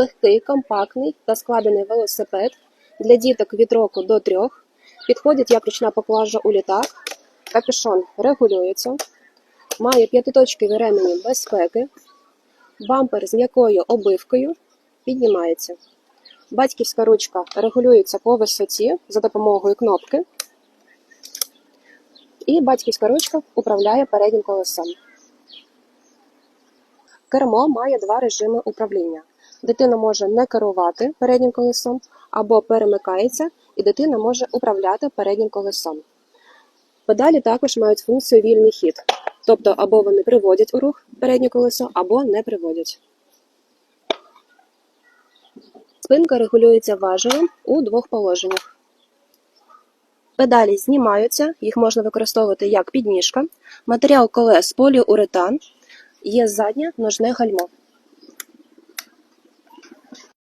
Легкий, компактний та складений велосипед для діток від року до трьох. Підходить як ручна поклажа у літак. Капюшон регулюється. Має п'ятиточкові ремені безпеки. Бампер з м'якою обивкою піднімається. Батьківська ручка регулюється по висоті за допомогою кнопки. І батьківська ручка управляє переднім колесом. Кермо має два режими управління. Дитина може не керувати переднім колесом або перемикається, і дитина може управляти переднім колесом. Педалі також мають функцію вільний хід, тобто або вони приводять у рух переднє колесо, або не приводять. Спинка регулюється важелем у двох положеннях. Педалі знімаються, їх можна використовувати як підніжка. Матеріал колес поліуретан, є заднє ножне гальмо.